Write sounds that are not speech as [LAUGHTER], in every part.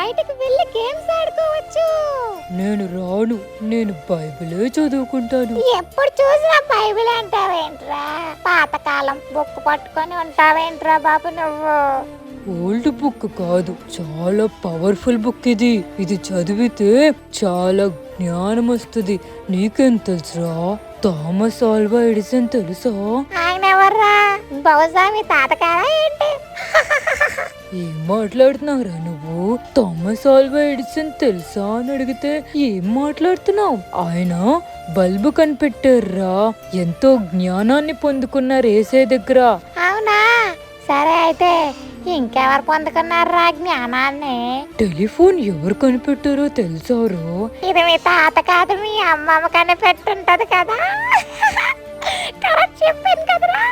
బయటకు వెళ్ళి గేమ్స్ ఆడుకోవచ్చు. నేను రాను నేను బైబిలే చదువుకుంటాను. ఎప్పుడు చూసినా బైబిల్ అంటావేంట్రా? పాతకాలం బుక్ పట్టుకొని ఉంటావేంట్రా బాబు నువ్వు? ఓల్డ్ బుక్ కాదు చాలా పవర్ఫుల్ బుక్ ఇది. ఇది చదివితే చాలా జ్ఞానం వస్తుంది. నీకేం తెలుసురా? థామస్ ఆల్వా ఎడిసన్ తెలుసా? ఆయన ఎవర్రా? బహుశా మీ తాతకారా ఏంటి? [LAUGHS] ఏం మాట్లాడుతున్నావురా నువ్వు థామస్ ఆల్వా ఎడిసన్ తెలుసా అని అడిగితే ఏం మాట్లాడుతున్నావు? ఆయన బల్బు కనిపెట్టారురా. ఎంతో జ్ఞానాన్ని పొందుకున్నారు ఏసే దగ్గర. అవునా? సరే అయితే ఇంకెవరు పొందుకున్నారా జ్ఞానాన్ని? టెలిఫోన్ ఎవరు కనిపెట్టారో తెలుసారో ఇది మీ తాత కాదు మీ అమ్మమ్మ కనిపెట్టుంటది కదా. [LAUGHS] కరెక్ట్ చెప్పాను కదరా.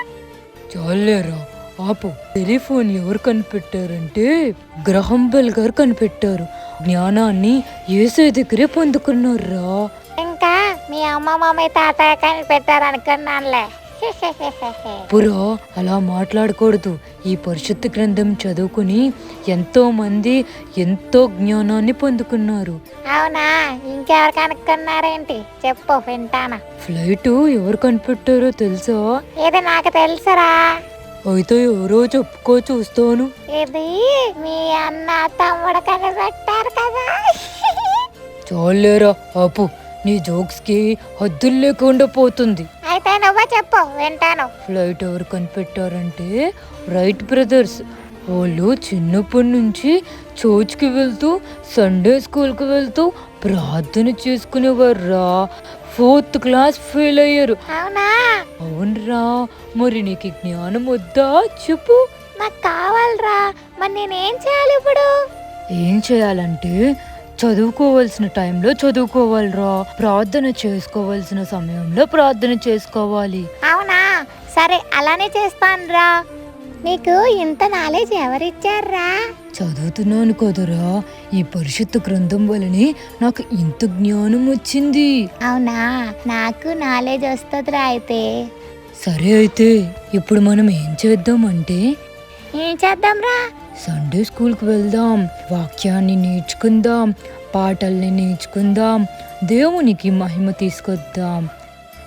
చాలేరా ఆపు టెలిఫోన్ ఎవరు కనిపెట్టారంటే గ్రహం బెల్ గారు కనిపెట్టారు. జ్ఞానాన్ని ఏసే దగ్గరే పొందుకున్నారా ఇంకా మీ అమ్మమ్మ మీ తాతయ్య కనిపెట్టారు అనుకున్నానులే. పురా అలా మాట్లాడకూడదు. ఈ పరిశుద్ధ గ్రంథం చదువుకుని ఎంతో మంది ఎంతో జ్ఞానాన్ని పొందుకున్నారు. అవునా? ఇంకెవరు కనుక్కున్నారేంటి? చెప్పు వింటాను? ఫ్లైట్ ఎవరు కనిపెట్టారో తెలుసా? ఇది నాకు తెలుసురా? అయితే ఎవరో చెప్పుకో చూస్తాను. ఇది మీ అన్న తమ్ముడు కనిపెట్టారు కదా. చాలేరా ఆపు. నీ జోక్స్కి హద్దులు లేకుండా పోతుంది. అయితే నువ్వే చెప్పు వింటాను. ఫ్లైట్ ఎవరు కనిపెట్టారంటే రైట్ బ్రదర్స్. వాళ్ళు చిన్నప్పటి నుంచి చర్చ్కి వెళ్తూ సండే స్కూల్కి వెళ్తూ ప్రార్థన చేసుకునేవారురా. ఫోర్త్ క్లాస్ ఫెయిల్ అయ్యారు. అవునా? అవునరా. మరి నీకు జ్ఞానం వద్దా? చెప్పు. నాకు కావాలరా. మరి నేనేం చేయాలి ఇప్పుడు? ఏం చేయాలంటే చదువుకోవాల్సిన టైంలో చదువుకోవాలిరా. ప్రార్థన చేసుకోవాల్సిన సమయంలో ప్రార్థన చేసుకోవాలి. అవునా? సరే అలానే చేస్తానురా. నీకు ఇంత నాలెడ్జ్ ఎవరిచ్చారా చదువుతున్నాను కదరా. ఈ పరిశుద్ధ గ్రంథం వలనే నాకు ఇంత జ్ఞానం వచ్చింది. అవునా? నాకు నాలెడ్జ్ వస్తుందిరా అయితే. సరే అయితే ఇప్పుడు మనం ఏం చేద్దామంటే? ఏం చేద్దాంరా? సండే స్కూల్కి వెళ్దాం వాక్యాన్ని నేర్చుకుందాం పాటల్ని నేర్చుకుందాం దేవునికి మహిమ తీసుకొద్దాం.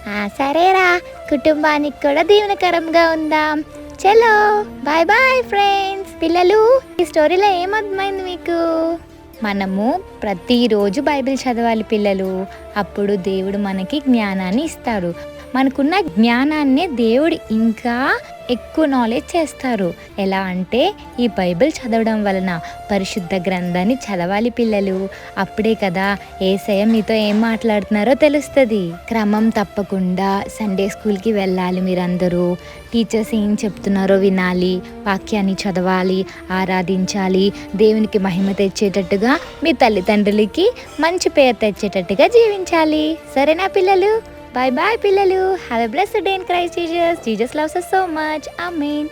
ఆ సరేరా. కుటుంబానికి కూడా దీవెనకరంగా ఉందాం. చలో. బాయ్ బాయ్ ఫ్రెండ్స్ పిల్లలు ఈ స్టోరీలో ఏమర్థమైంది మీకు? మనము ప్రతిరోజు బైబిల్ చదవాలి పిల్లలు. అప్పుడు దేవుడు మనకి జ్ఞానాన్ని ఇస్తాడు. మనకున్న జ్ఞానాన్ని దేవుడు ఇంకా ఎక్కువ నాలెడ్జ్ చేస్తారు. ఎలా అంటే ఈ బైబిల్ చదవడం వలన పరిశుద్ధ గ్రంథాన్ని చదవాలి పిల్లలు. అప్పుడే కదా ఏసయ్య మీతో ఏం మాట్లాడుతున్నారో తెలుస్తుంది. క్రమం తప్పకుండా సండే స్కూల్కి వెళ్ళాలి మీరందరూ. టీచర్స్ ఏం చెప్తున్నారో వినాలి. వాక్యాన్ని చదవాలి ఆరాధించాలి. దేవునికి మహిమ తెచ్చేటట్టుగా మీ తల్లిదండ్రులకి మంచి పేరు తెచ్చేటట్టుగా జీవించాలి. సరేనా పిల్లలు? బాయ్ బాయ్ పిల్లలు. Have a blessed day in Christ Jesus Jesus loves so much I mean